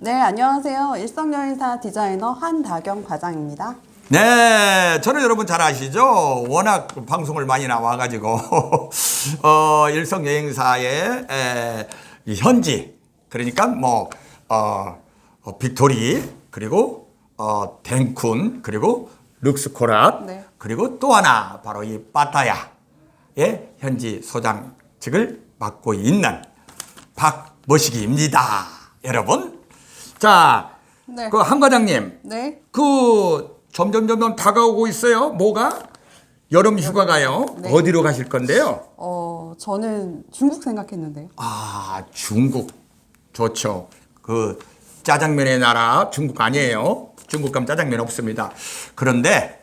네, 안녕하세요. 일성여인사 디자이너 한다경 과장입니다. 네, 저는 여러분 잘 아시죠? 워낙 방송을 많이 나와가지고, 어, 일성 여행사의 에, 이 현지, 그러니까 뭐, 어, 어, 빅토리, 그리고, 어, 덴쿤, 그리고 룩스코랏, 네. 그리고 또 하나, 바로 이 빠따야의 현지 소장직을 맡고 있는 박모식이입니다. 여러분. 자, 네. 그 한 과장님. 네, 그 점점 점점 다가오고 있어요. 뭐가? 여름 휴가가요. 네. 어디로 가실 건데요? 어, 저는 중국 생각했는데요. 아, 중국 좋죠. 그 짜장면의 나라 중국 아니에요. 중국 가면 짜장면 없습니다. 그런데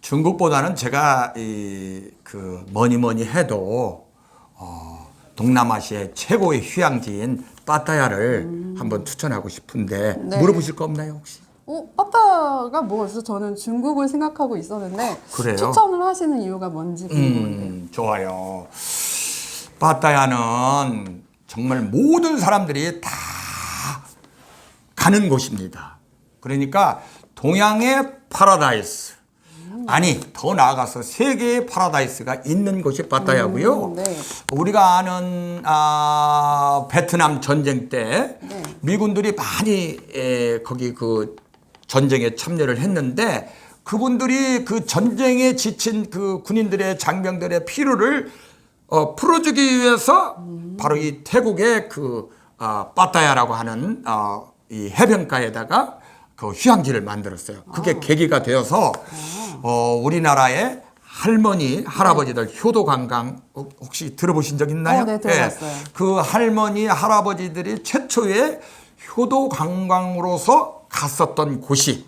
중국보다는 제가 이 그 뭐니 뭐니 해도 어, 동남아시아의 최고의 휴양지인 빠따야를 한번 추천하고 싶은데 네. 물어보실 거 없나요 혹시? 어, 빠따가 뭐였어? 저는 중국을 생각하고 있었는데 그래요? 추천을 하시는 이유가 뭔지 궁금해요. 음, 좋아요. 파타야는 정말 모든 사람들이 다 가는 곳입니다. 그러니까 동양의 파라다이스. 아니, 더 나아가서 세계의 파라다이스가 있는 곳이 파타야고요. 음, 네. 우리가 아는 아, 베트남 전쟁 때 네. 미군들이 많이 에, 거기 그 전쟁에 참여를 했는데 그분들이 그 전쟁에 지친 그 군인들의 장병들의 피로를 어, 풀어주기 위해서 바로 이 태국의 그 어, 빠따야라고 하는 어, 이 해변가에다가 그 휴양지를 만들었어요. 그게 계기가 되어서 어, 우리나라의 할머니, 할아버지들 효도 관광 어, 혹시 들어보신 적 있나요? 어, 네, 들어봤어요. 그 할머니, 할아버지들이 최초의 효도 관광으로서 갔었던 곳이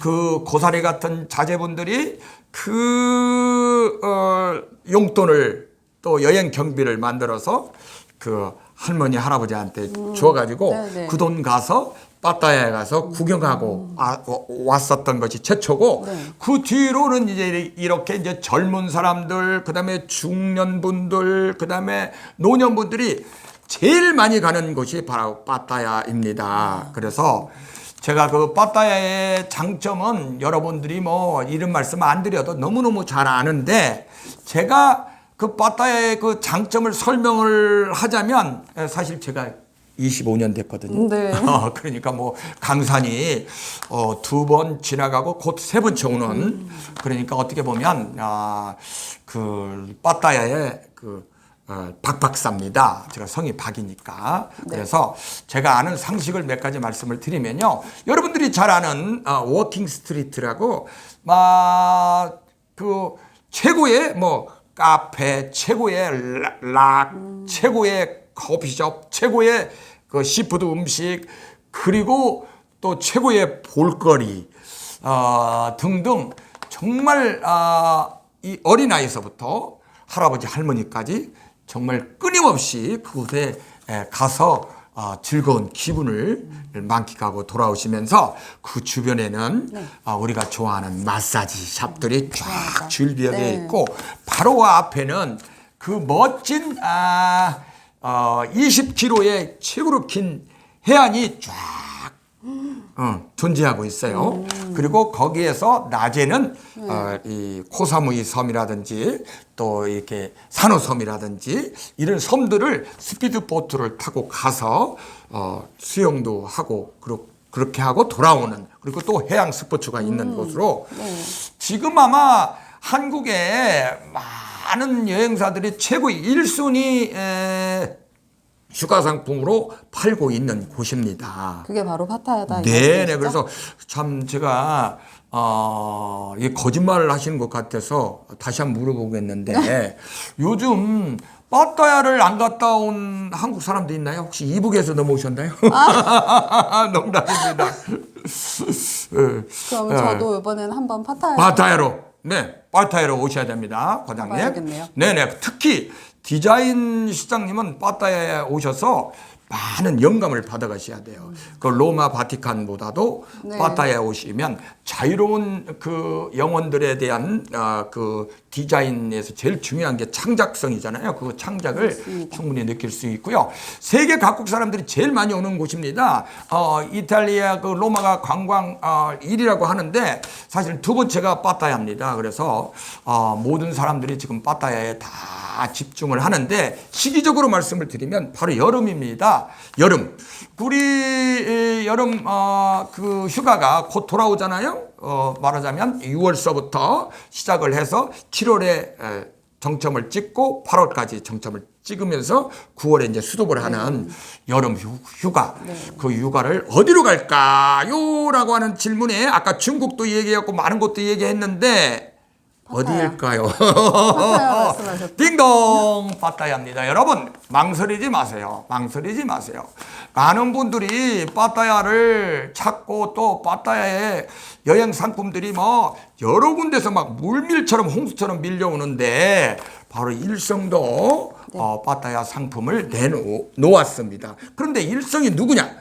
그 고사리 같은 자제분들이 그 어, 용돈을 또 여행 경비를 만들어서 그 할머니 할아버지한테 주어가지고 네, 네. 그돈 가서 빠따야에 가서 구경하고 아, 와- 왔었던 것이 최초고 네. 그 뒤로는 이제 이렇게 이제 젊은 사람들 그다음에 중년분들 그다음에 노년분들이 제일 많이 가는 곳이 바로 빠따야입니다. 그래서 제가 그 빠따야의 장점은 여러분들이 뭐 이런 말씀 안 드려도 너무너무 잘 아는데 제가 그 빠따야의 그 장점을 설명을 하자면 사실 제가 25년 됐거든요. 네. 어, 그러니까 뭐 강산이 어, 두 번 지나가고 곧 세 번째 오는 그러니까 어떻게 보면 아, 그 빠따야의 그 어, 박박사입니다. 제가 성이 박이니까. 그래서 제가 아는 상식을 몇 가지 말씀을 드리면요. 여러분들이 잘 아는 어, 워킹 스트리트라고 막그 최고의 뭐 카페, 최고의 라- 락, 최고의 커피숍, 최고의 그 시푸드 음식, 그리고 또 최고의 볼거리 어, 등등 정말 아, 이 어린 아이서부터 할아버지 할머니까지 정말 끊임없이 그곳에 에, 가서 어, 즐거운 기분을 만끽하고 돌아오시면서 그 주변에는 아, 우리가 좋아하는 마사지 샵들이 쫙 맞아. 줄비어게 네. 있고 바로 앞에는 그 멋진 아, 어, 20km의 최고로 긴 해안이 쫙 어, 존재하고 있어요. 그리고 거기에서 낮에는 어, 이 코사무이 섬이라든지 또 이렇게 산호섬이라든지 이런 섬들을 스피드 보트를 타고 가서 어, 수영도 하고 그렇, 그렇게 하고 돌아오는 그리고 또 해양 스포츠가 있는 곳으로 지금 아마 한국에 많은 여행사들이 최고 1순위 에, 휴가 상품으로 팔고 있는 곳입니다. 그게 바로 파타야다. 이 네? 네. 그래서 참 제가 어, 이 거짓말을 하시는 것 같아서 다시 한번 물어보겠는데 요즘 빠따야를 안 갔다 온 한국 사람도 있나요? 혹시 이북에서 넘어오셨나요? 농담입니다. 예. 그럼 예. 저도 이번엔 한번 파타야. 바타야로 네 바타야로 오셔야 됩니다 과장님. 네네 특히 디자인 시장님은 바타야에 오셔서 많은 영감을 받아가셔야 돼요. 그 로마 바티칸보다도 네. 파타야에 오시면 자유로운 그 영혼들에 대한 어, 그 디자인에서 제일 중요한 게 창작성이잖아요. 그 창작을 맞습니다. 충분히 느낄 수 있고요. 세계 각국 사람들이 제일 많이 오는 곳입니다. 어, 이탈리아 그 로마가 관광 어, 1위라고 하는데 사실 두 번째가 파타야입니다. 그래서 어, 모든 사람들이 지금 파타야에 다 집중을 하는데 시기적으로 말씀을 드리면 바로 여름입니다. 여름. 우리 이, 여름 어, 그 휴가가 곧 돌아오잖아요. 어, 말하자면 6월서부터 시작을 해서 7월에 에, 정점을 찍고 8월까지 정점을 찍으면서 9월에 이제 수도를 하는 여름 휴- 휴가. 그 휴가를 어디로 갈까요? 라고 하는 질문에 아까 중국도 얘기했고 많은 곳도 얘기했는데 어디일까요? 딩동 빠따야입니다. 여러분 망설이지 마세요. 망설이지 마세요. 많은 분들이 빠따야를 찾고 또 빠따야에 여행 상품들이 뭐 여러 군데서 막 물밀처럼 홍수처럼 밀려오는데 바로 일성도 어, 빠따야 상품을 내놓았습니다. 그런데 일성이 누구냐?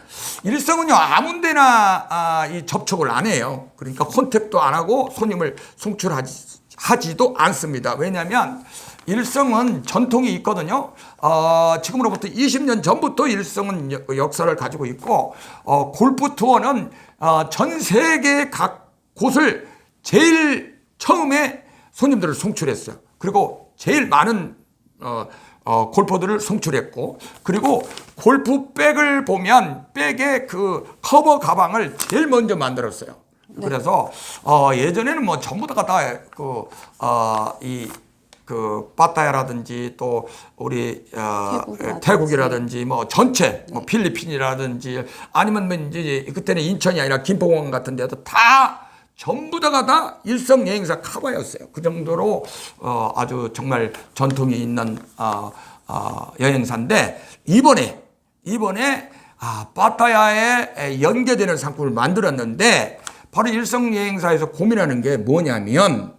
일성은요 아무데나 아, 이 접촉을 안 해요. 그러니까 컨택도 안 하고 손님을 송출하지 하지도 않습니다. 왜냐하면 일성은 전통이 있거든요. 어, 지금으로부터 20년 전부터 일성은 여- 역사를 가지고 있고 어, 골프 투어는 어, 전 세계 각 곳을 제일 처음에 손님들을 송출했어요. 그리고 제일 많은 어, 어, 골퍼들을 송출했고 그리고 골프백을 보면 백의 그 커버 가방을 제일 먼저 만들었어요. 그래서 어, 예전에는 뭐 전부 다가 다그 어, 이그 파타야라든지 또 우리 어, 태국 이라든지. 태국이라든지 뭐 전체 뭐 필리핀이라든지 아니면 뭐 이제 그때는 인천이 아니라 김포공항 같은 데도 다 전부 다가 다 일성 여행사 카바였어요. 그 정도로 어, 아주 정말 전통이 있는 어, 어, 여행사인데 이번에 이번에 아, 파타야에 연계되는 상품을 만들었는데 바로 일성 여행사에서 고민하는 게 뭐냐면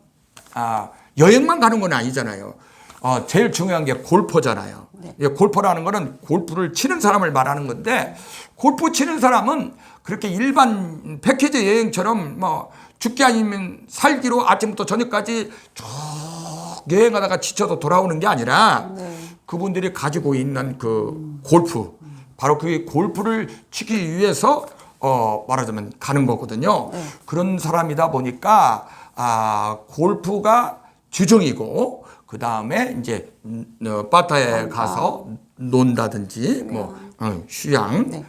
아, 여행만 가는 건 아니잖아요. 어, 제일 중요한 게 골퍼잖아요. 네. 예, 골퍼라는 거는 골프를 치는 사람을 말하는 건데 골프 치는 사람은 그렇게 일반 패키지 여행처럼 뭐 죽기 아니면 살기로 아침부터 저녁까지 쭉 여행하다가 지쳐서 돌아오는 게 아니라 네. 그분들이 가지고 있는 그 골프 바로 그 골프를 치기 위해서 어 말하자면 가는 거거든요. 네. 그런 사람이다 보니까 아 골프가 주종이고 그 다음에 이제 음, 어, 바타에 가서 논다든지 뭐 어, 휴양 네.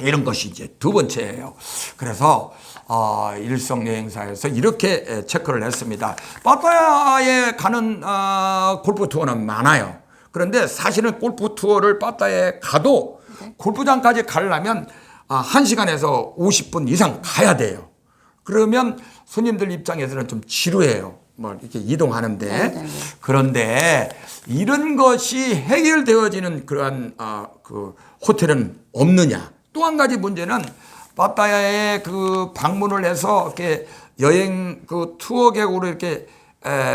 이런 것이 이제 두 번째예요. 그래서 어, 일성 여행사에서 이렇게 에, 체크를 했습니다. 빠따야에 가는 어, 골프 투어는 많아요. 그런데 사실은 골프 투어를 빠따에 가도 골프장까지 가려면 아, 1시간에서 50분 이상 가야 돼요. 그러면 손님들 입장에서는 좀 지루해요. 뭐 이렇게 이동하는데 네, 네, 네. 그런데 이런 것이 해결되어지는 그러한 아, 그 호텔은 없느냐? 또 한 가지 문제는 파타야에 그 방문을 해서 이렇게 여행 그 투어 객으로 이렇게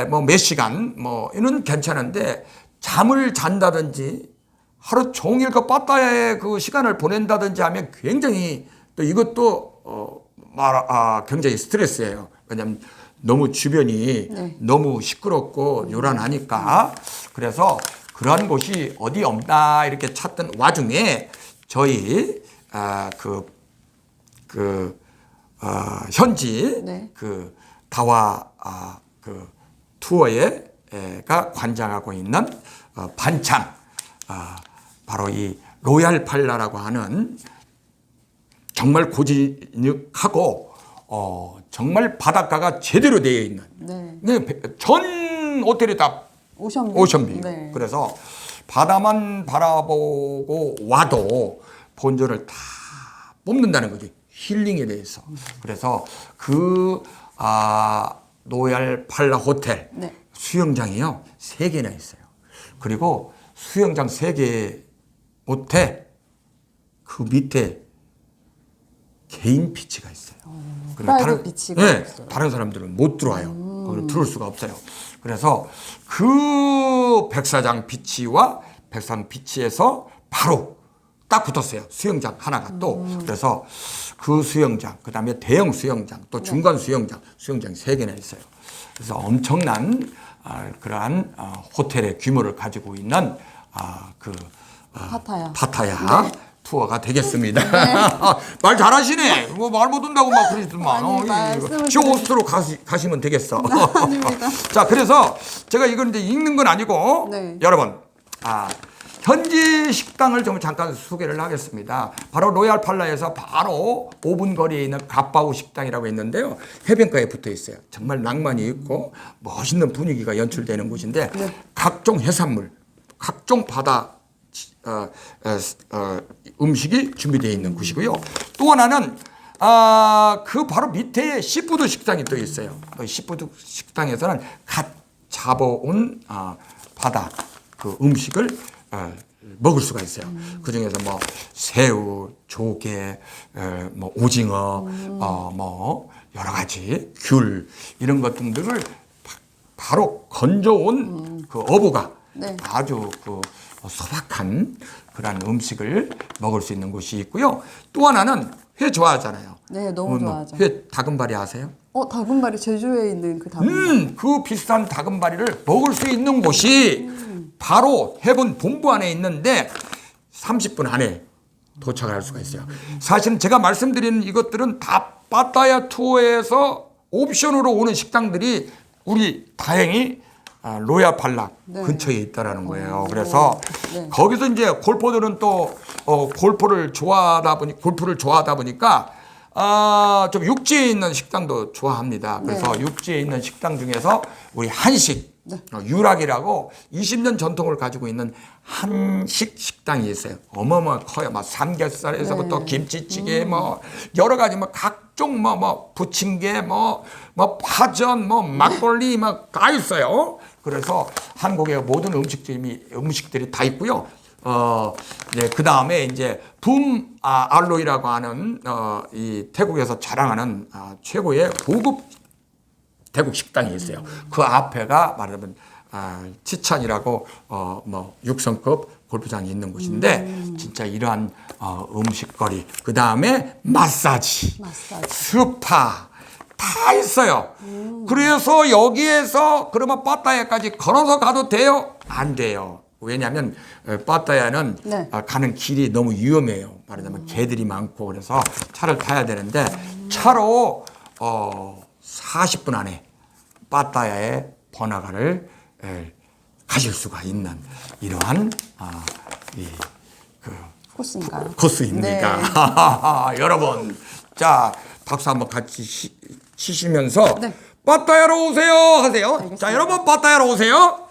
뭐 몇 시간 뭐 이는 괜찮은데 잠을 잔다든지 하루 종일 그 파타야에 그 시간을 보낸다든지 하면 굉장히 또 이것도 어, 말, 아, 굉장히 스트레스예요. 왜냐하면 너무 주변이 네. 너무 시끄럽고 요란하니까 그래서 그러한 곳이 어디 없나 이렇게 찾던 와중에 저희 아, 그, 그 아, 현지 네. 그 다와 아, 그 투어에 가 관장하고 있는 어, 반창 아, 바로 이 로얄 팔라라고 하는 정말 고진육하고 어, 정말 바닷가가 제대로 되어 있는 네. 네, 배- 전 호텔이 다 오션뷰. 오션뷰. 네. 그래서 바다만 바라보고 와도 본전을 다 뽑는다는 거지. 힐링에 대해서. 그래서 그, 아, 노얄 팔라 호텔 네. 수영장이요. 세 개나 있어요. 그리고 수영장 세 개 못해 그 밑에 개인 피치가 있어요. 그리고 프라이빗 비치가 네, 있어요. 다른 사람들은 못 들어와요. 거기는 들어올 수가 없어요. 그래서 그 백사장 비치와 백산 비치에서 바로 딱 붙었어요. 수영장 하나가 또. 그래서 그 수영장, 그 다음에 대형 수영장, 또 중간 수영장, 수영장 세 개나 있어요. 그래서 엄청난 아, 그러한 아, 호텔의 규모를 가지고 있는 아, 그 아, 파타야. 파타야 투어가 되겠습니다. 말 잘하시네. 뭐 말 못한다고 막 그러시더만. 말씀을 쇼호스트로 가시, 가시면 되겠어. 아닙니다. 자, 그래서 제가 이걸 이제 읽는 건 아니고 네. 여러분, 아, 현지 식당을 좀 잠깐 소개를 하겠습니다. 바로 로얄 팔라에서 바로 5분 거리에 있는 갓바우 식당이라고 있는데요. 해변가에 붙어 있어요. 정말 낭만이 있고 멋있는 분위기가 연출되는 곳인데 각종 해산물, 각종 바다 어, 어, 어, 음식이 준비되어 있는 곳이고요. 또 하나는 아, 그 바로 밑에 시푸드 식당이 또 있어요. 그 시푸드 식당에서는 갓 잡아온 아, 바다 그 음식을 어, 먹을 수가 있어요. 그 중에서 뭐 새우, 조개, 에, 뭐 오징어, 어, 뭐 여러 가지 귤 이런 것 등들을 바- 바로 건져온 그 어부가 네. 아주 그 소박한 그런 음식을 먹을 수 있는 곳이 있고요. 또 하나는 회 좋아하잖아요. 네, 너무 뭐, 좋아하죠. 회 다금바리 아세요? 어, 다금바리 제주에 있는 그 다금바리. 음, 그 비슷한 다금바리를 먹을 수 있는 곳이 바로 해군 본부 안에 있는데 30분 안에 도착을 할 수가 있어요. 사실은 제가 말씀드리는 이것들은 다 빠따야 투어에서 옵션으로 오는 식당들이 우리 다행히 아, 로야 팔락 네. 근처에 있다라는 거예요. 그래서 네. 거기서 이제 골퍼들은 또 어, 골프를 좋아하다 보니 골프를 좋아하다 보니까 아, 좀 육지에 있는 식당도 좋아합니다. 그래서 네. 육지에 있는 식당 중에서 우리 한식 어, 유락이라고 20년 전통을 가지고 있는 한식 식당이 있어요. 어마어마 커요. 막 삼겹살에서부터 네. 김치찌개 뭐 여러 가지 뭐 각종 뭐뭐 부침개 뭐뭐 파전 뭐 막걸리 막다 있어요. 그래서 한국의 모든 음식들이 음식들이 다 있고요. 어, 네, 그 다음에 이제 붐 아, 알로이라고 하는 어, 이 태국에서 자랑하는 아, 최고의 고급 태국 식당이 있어요. 그 앞에가 말하자면 아, 치찬이라고 어, 뭐 육성급 골프장이 있는 곳인데 진짜 이러한 어, 음식거리 그 다음에 마사지, 마사지. 스파 다 있어요. 그래서 여기에서 그러면 빠따야까지 걸어서 가도 돼요? 안 돼요. 왜냐하면 어, 빠따야는 네. 아, 가는 길이 너무 위험해요. 말하자면 개들이 많고 그래서 차를 타야 되는데 차로 어 40분 안에 빠따야의 번화가를 에, 가실 수가 있는 이러한 아, 이 그 코스인가요? 코스입니다. 여러분, 자 박수 한번 같이 시- 치시면서 네. 빠따야로 오세요 하세요. 자 알겠습니다. 여러분 빠따야로 오세요.